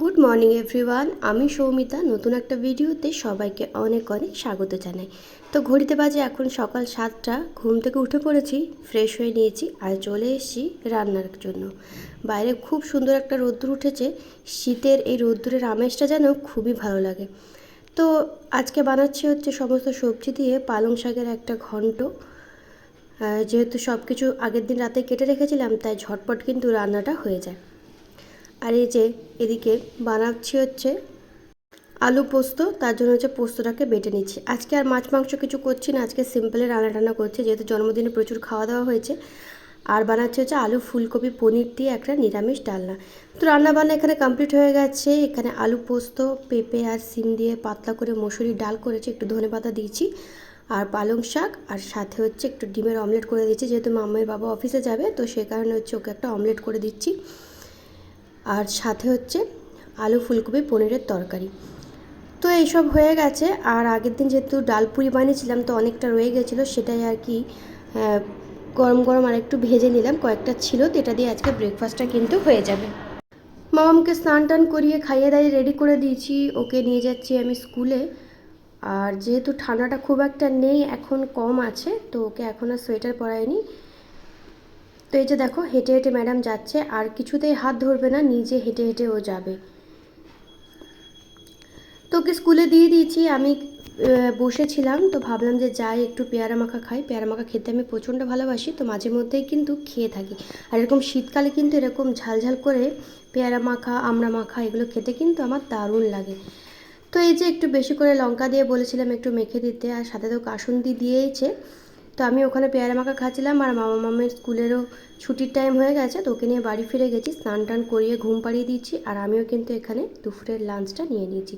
Good morning everyone আমি সৌমিতা। নতুন একটা ভিডিওতে সবাইকে অনেক অনেক স্বাগত জানাই। তো ঘড়িতে বাজে এখন সকাল সাতটা। ঘুম থেকে উঠে পড়েছি ফ্রেশ হয়ে নিয়েছি আর চলে এসেছি রান্নার জন্য। বাইরে খুব সুন্দর একটা রোদ্দুর উঠেছে। শীতের এই রোদ্দুরের আমেজটা যেন খুবই ভালো লাগে। তো আজকে বানাচ্ছি হচ্ছে সমস্ত সবজি দিয়ে পালং শাকের একটা ঘন্ট। যেহেতু সব কিছু আগের দিন রাতে কেটে রেখেছিলাম, তাই ঝটপট কিন্তু রান্নাটা হয়ে যায়। আর এই যে এদিকে বানাচ্ছি হচ্ছে আলু পোস্ত, তার জন্য হচ্ছে পোস্তটাকে বেটে নিচ্ছি। আজকে আর মাছ মাংস কিছু করছি না, আজকে সিম্পলে রান্না টান্না করছি, যেহেতু জন্মদিনে প্রচুর খাওয়া দাওয়া হয়েছে। আর বানাচ্ছি হচ্ছে আলু ফুলকপি পনির দিয়ে একটা নিরামিষ ডালনা। তো রান্না বান্না এখানে কমপ্লিট হয়ে গেছে। এখানে আলু পোস্ত, পেঁপে আর সিম দিয়ে পাতলা করে মসুরি ডাল করেছি, একটু ধনে পাতা দিয়েছি, আর পালং শাক, আর সাথে হচ্ছে একটু ডিমের অমলেট করে দিচ্ছি যেহেতু মাম্মার বাবা অফিসে যাবে, তো সে কারণে হচ্ছে ওকে একটা অমলেট করে দিচ্ছি। আর সাথে হচ্ছে আলু ফুলকপি, পনিরের তরকারি। তো এইসব হয়ে গেছে, আর আগের দিন যেহেতু ডাল পুরি বানিয়েছিলাম, তো অনেকটা রয়ে গেছিল, সেটাই আর কি গরম গরম আর একটু ভেজে নিলাম, কয়েকটা ছিল, তো এটা দিয়ে আজকে ব্রেকফাস্টটা কিন্তু হয়ে যাবে। মামামকে স্নান টান করিয়ে খাইয়ে দাইয়ে রেডি করে দিয়েছি, ওকে নিয়ে যাচ্ছি আমি স্কুলে। আর যেহেতু ঠান্ডাটা খুব একটা নেই, এখন কম আছে, তো ওকে এখন আর সোয়েটার পরায়নি তো এই যে দেখো, হেঁটে হেঁটে ম্যাডাম যাচ্ছে, আর কিছুতেই হাত ধরবে না, নিজে হেঁটে হেঁটে ও যাবে। তো ওকে স্কুলে দিয়ে দিয়েছি, আমি বসেছিলাম, তো ভাবলাম যে যাই, একটু পেয়ারা মাখা খাই। পেয়ারা মাখা খেতে আমি প্রচণ্ড ভালোবাসি, তো মাঝে মধ্যেই কিন্তু খেয়ে থাকি। আর এরকম শীতকালে কিন্তু এরকম ঝালঝাল করে পেয়ারা মাখা, আমড়া মাখা, এগুলো খেতে কিন্তু আমার দারুণ লাগে। তো এই যে একটু বেশি করে লঙ্কা দিয়ে বলেছিলাম একটু মেখে দিতে, আর সাথে তো কাসুন্দি দিয়েইছে। তো আমি ওখানে পেয়ারা মাখা খাচ্ছিলাম আর মামা মামের স্কুলেরও ছুটির টাইম হয়ে গেছে তো ওকে নিয়ে বাড়ি ফিরে গেছি, স্নান টান করিয়ে ঘুম পাড়িয়ে দিচ্ছি আর আমিও কিন্তু এখানে দুপুরের লাঞ্চটা নিয়ে নিয়েছি।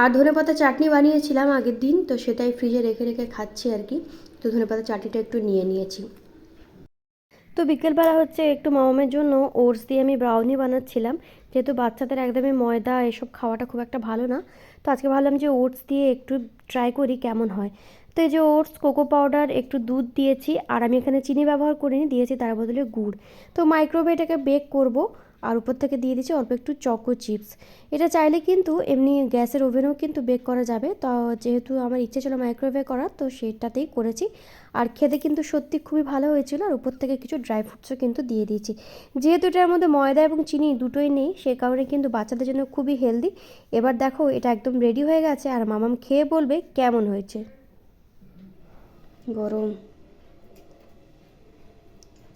আর ধনেপাতা চাটনি বানিয়েছিলাম আগের দিন তো সেটাই ফ্রিজে রেখে রেখে খাচ্ছি আর কি, তো ধনেপাতা চাটনিটা একটু নিয়ে নিয়েছি। তো বিকেলবেলা হচ্ছে একটু মামামের জন্য ওটস দিয়ে আমি ব্রাউনি বানাচ্ছিলাম, যেহেতু বাচ্চাদের একদমই ময়দা এসব খাওয়াটা খুব একটা ভালো না, তো আজকে ভাবলাম যে ওটস দিয়ে একটু ট্রাই করি কেমন হয়। তো এই যে ওটস, কোকো পাউডার, একটু দুধ দিয়েছি, আর আমি এখানে চিনি ব্যবহার করিনি, দিয়েছি তার বদলে গুড়। তো মাইক্রোওয়েভে এটাকে বেক করব, আর উপর থেকে দিয়ে দিচ্ছি অল্প একটু চকো চিপস এটা চাইলে কিন্তু এমনি গ্যাসের ওভেনেও কিন্তু বেক করা যাবে। তো যেহেতু আমার ইচ্ছে ছিল মাইক্রোওয়েভে করার, তো সেটাতেই করেছি। আর খেতে কিন্তু সত্যি খুবই ভালো হয়েছিল, আর উপর থেকে কিছু ড্রাই ফ্রুটসও কিন্তু দিয়ে দিয়েছি। যেহেতু এটার মধ্যে ময়দা এবং চিনি দুটোই নেই, সে কারণে কিন্তু বাচ্চাদের জন্য খুবই হেলদি এবার দেখো, এটা একদম রেডি হয়ে গেছে, আর মামাম খেয়ে বলবে কেমন হয়েছে? গরম।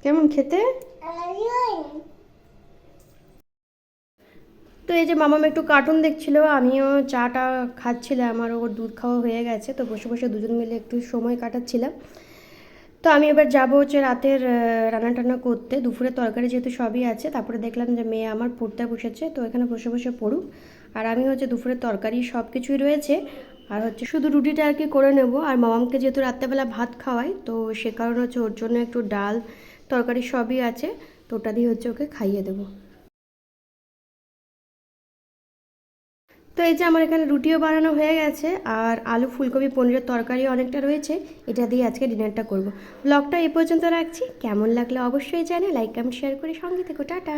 কেমন খেতে? তো এই যে মামাম একটু কার্টুন দেখছিল, আমিও চাটা খাচ্ছিলাম আর ওর দুধ খাওয়া হয়ে গেছে, তো বসে বসে দুজন মিলে একটু সময় কাটাচ্ছিলাম। তো আমি এবার যাব হচ্ছে রাতের রান্না টান্না করতে। দুপুরের তরকারি যেহেতু সবই আছে, তারপরে দেখলাম যে মেয়ে আমার পড়তে বসেছে, তো এখানে বসে বসে পড়ুক। আর আমি হচ্ছে দুপুরের তরকারি সব কিছুই রয়েছে আর হচ্ছে শুধু রুটিটা আর কি করে নেব। আর মামামকে যেহেতু রাত্রেবেলা ভাত খাওয়াই, তো সে কারণে হচ্ছে ওর জন্য একটু ডাল, তরকারি সবই আছে, তো ওটা দিয়ে হচ্ছে ওকে খাইয়ে দেবো। তো এই যে আমার এখানে রুটিও বানানো হয়ে গেছে, আর আলু, ফুলকপি, পনিরের তরকারি অনেকটা রয়েছে, এটা দিয়ে আজকে ডিনারটা করব। ব্লগটা এ পর্যন্ত রাখছি, কেমন লাগল অবশ্যই জানে লাইক, কমেন্ট, শেয়ার করে সঙ্গে থেকো, টাটা।